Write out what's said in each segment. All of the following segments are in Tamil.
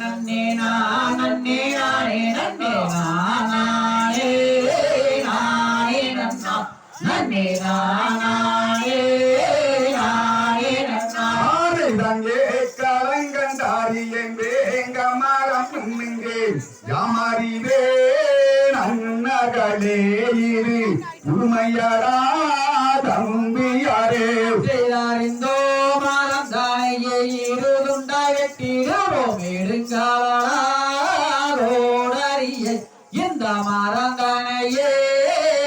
நன்னே நான் நன்னே நானே நன்னே நானே நானே நன்னா நன்னே நானே நானே நன்னா ஆறுதங்கே கலங்கண்டாரி இரு. உண்மையரா தம்பி தாயே எடுங்காலோடறிய இந்த மரங்கனையே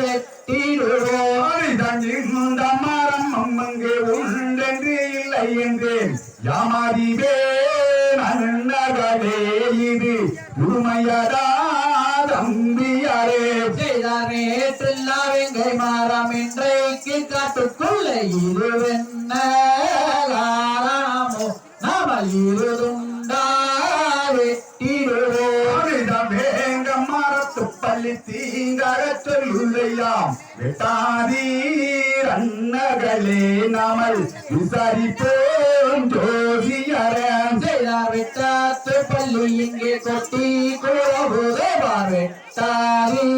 வெட்டிடுவோம் மரம் அம்மங்கே உண்டென்று இல்லை என்றேன். யாமறிவே நன்னகளே இது உண்மையரா தம்பியாரே. செய்தார் நேற்றில்லா மரம் இன்றைக்கு காட்டுக்குள்ள இருவென்ன பள்ளி தீங்கர சொல்லுதையாம் வெட்டாதீர் அன்னகளே நாமல். விசாரிப்போம் ஜோசியரன் செய்தார். வெட்டாத்து பள்ளி இங்கே கொட்டி குழவுதே வெட்டாரி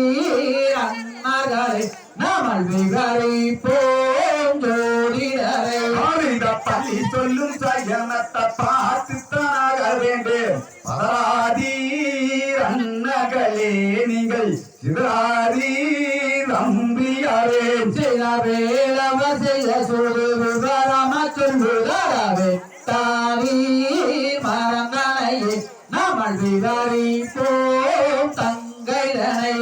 அன்னகளே நாமல். விசாரிப்போம் ஜோதிடரே. பள்ளி சொல்லும் சயனத்தப்பா பராதீர் அன்னகளே நீங்கள் சிதறாதீர் அம்பியாரே செய்தார் வேலவ செய்த சொல்லு விவரம சொல்லுதரவே தாரி மரங்களையே நாமல் விவரிப்போம் தங்கைதனை.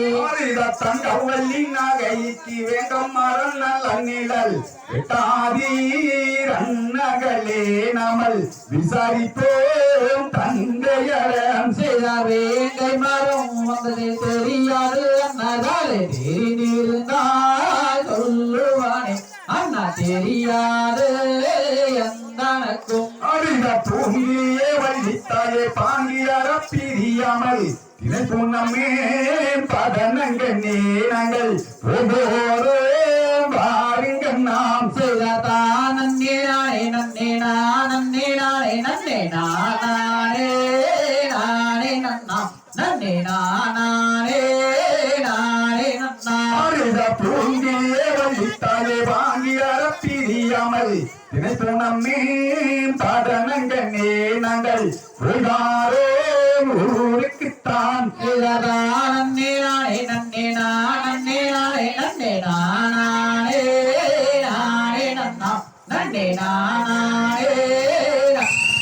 தங்கவல்லி நகைக்கு வேகம் மரம் நல்ல நிழல் வெட்டாதீர் அன்னகளே நாமல் விசாரிப்போம் தங்கையரம் செய்தார் வேங்கை மரம் வந்தது தெரியாது. அண்ணதாலே தெரிந்திருந்தால் சொல்லுவானே அண்ணா தெரியாது எந்தனக்கும் அழிந்த பூங்கியே வள்ளித்தாயே பாங்கியர பிரியாமல். தினை புன்னமே பதனங்க நேனங்கள் ஒவ்வொரு நானே நானே நன்னா. நன்னே நானே நானே நன்னா. பூங்கியே வள்ளித்தாயே பாங்கியர பிரியாமல் தினை புன்னமே பதனங்க நேனங்கள் உள்காரோ ஊருக்குத்தான். செய்ததா நன்னே நானே நன்னே நானே நானே நன்னே நானே நானே நன்னா. நன்னே நானே